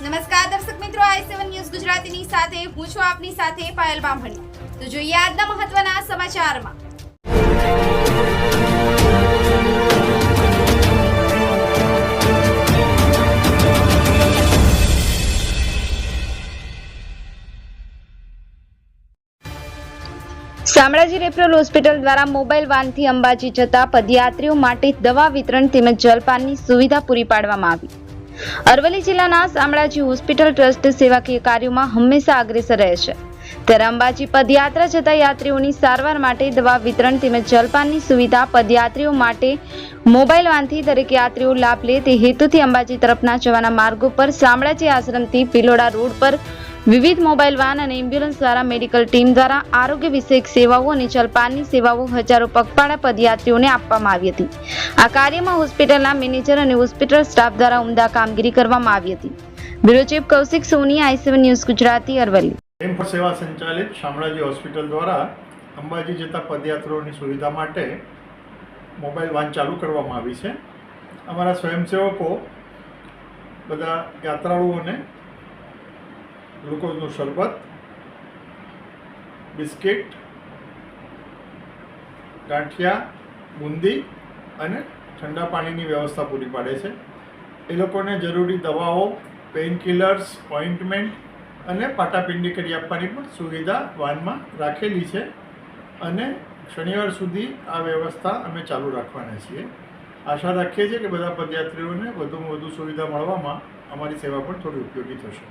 નમસ્કાર દર્શક મિત્રો, આઈ સેવન ન્યૂઝ ગુજરાતીની સાથે, હું છું આપની સાથે પાયલ બામણી. તો જોઈએ આજના મહત્વના સમાચારમાં. શામળાજી રેફરલ હોસ્પિટલ દ્વારા મોબાઈલ વાનથી અંબાજી જતા પદયાત્રીઓ માટે દવા વિતરણ તેમજ જલપાનની સુવિધા પૂરી પાડવામાં આવી. અરવલ્લી જિલ્લાના શામળાજી હોસ્પિટલ ટ્રસ્ટ સેવાકીય કાર્યોમાં હંમેશા અગ્રેસર રહે છે. ત્યારે અંબાજી પદયાત્રા જતા યાત્રીઓની સારવાર માટે દવા વિતરણ તેમજ જલપાનની સુવિધા પદયાત્રીઓ માટે મોબાઈલ વાનથી દરેક યાત્રીઓ લાભ લે તે હેતુથી અંબાજી તરફના જવાના માર્ગો પર શામળાજી આશ્રમથી પિલોડા રોડ પર વિવિધ મોબાઈલ વાન અને એમ્બ્યુલન્સ દ્વારા મેડિકલ ટીમ દ્વારા આરોગ્ય વિષયક સેવાઓ અને જલપાનની સેવાઓ હજારો પગપાળા પદયાત્રીઓને આપવામાં આવી હતી. આ કાર્યમાં હોસ્પિટલના મેનેજર અને હોસ્પિટલ સ્ટાફ દ્વારા ઉમદા કામગીરી કરવામાં આવી હતી. Bureau chief Kaushik Soni I seven news Gujarati Aravalli. સેવા સંચાલિત શામળાજી હોસ્પિટલ દ્વારા અંબાજી જતા પદયાત્રીઓની સુવિધા માટે મોબાઈલ વાન ચાલુ કરવામાં આવી છે. અમારા સ્વયંસેવકો, બધા યાત્રાળુઓને ગ્લુકોઝનું શરબત, બિસ્કિટ, ગાંઠિયા, બુંદી અને ઠંડા પાણીની વ્યવસ્થા પૂરી પાડે છે. એ લોકોને જરૂરી દવાઓ પેઇનકિલર્સ ઓઇન્ટમેન્ટ અને પાટાપિંડી કરી આપવાની પણ સુવિધા વાનમાં રાખેલી છે અને શનિવાર સુધી આ વ્યવસ્થા અમે ચાલુ રાખવાના છીએ. આશા રાખીએ છીએ કે બધા પદયાત્રીઓને વધુમાં વધુ સુવિધા મળવામાં અમારી સેવા પણ થોડી ઉપયોગી થશે.